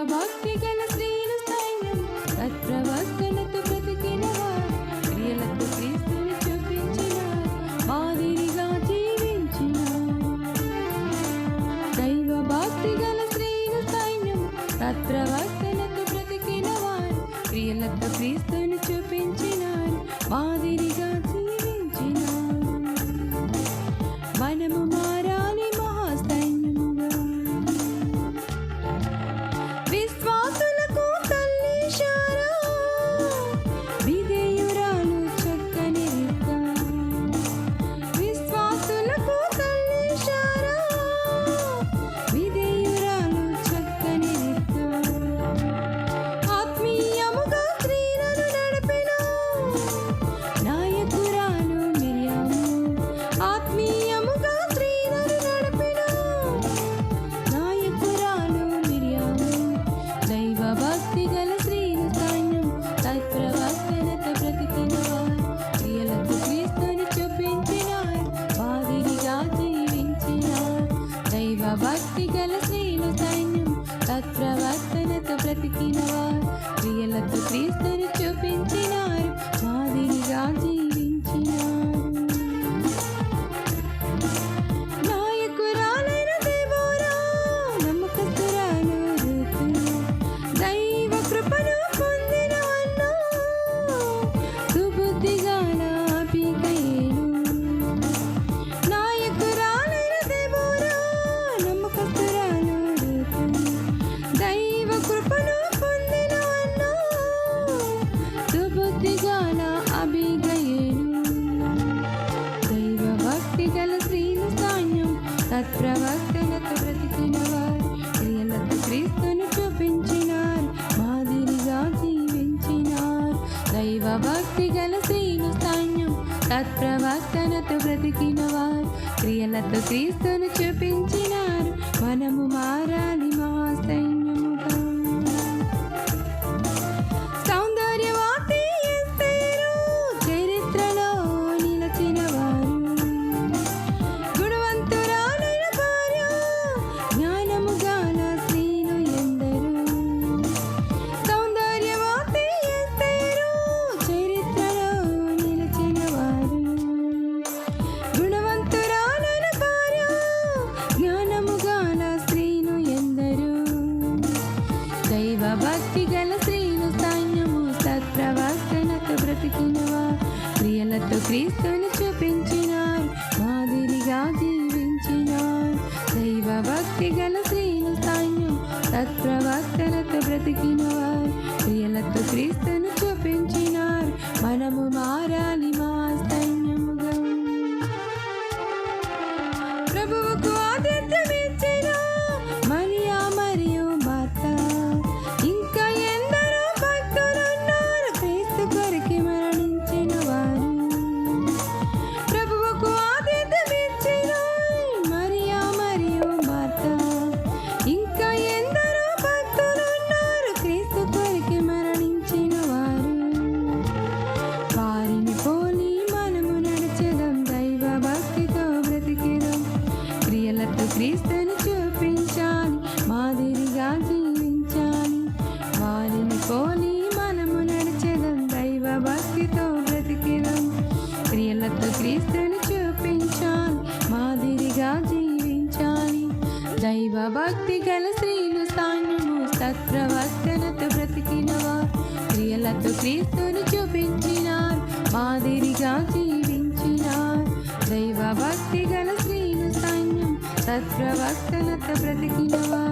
దైవభక్తి గల శ్రీను సైన్యం సత్ప్రవర్తనతో బ్రతికిన క్రియలకు క్రీస్తుని చూపించిన మాదిరిగా జీవించిన దైవభక్తి గల శ్రీను సైన్యం సత్ప్రవర్తనతో బ్రతికిన వారు క్రియలకు క్రీస్తు బ్రతికినవారు క్రియలకు క్రీస్తును చూపించినారు. మాదిరిగా జీవించినారు. దైవ భక్తి గల స్త్రీలు స్థాన్యం తత్ప్రవర్తనతో బ్రతికినవారు. క్రియలతో క్రీస్తును చూపించినారు. మనము మారాలి క్రీస్తుని చూపించిన మాదిరిగా జీవించినారు దైవ భక్తి గల స్త్రీలు సాయం తత్ప్రవక్తలతో బ్రతికినవారు. క్రియలతో క్రీస్తును క్రీస్తుని చూపించాలి మాదిరిగా జీవించాలి. వారిని పోలి మనము నడిచేదం దైవ భక్తితో బ్రతికిదం. క్రియలతో క్రీస్తుని చూపించాలి మాదిరిగా జీవించాలి. దైవ భక్తి గల స్త్రీలు సాన్యము సత్ప్రవర్తనతో బ్రతికినవారు. క్రియలతో క్రీస్తుని చూపించినారు మాదిరి तत्प्रवक्तनतप्रतिकिलवा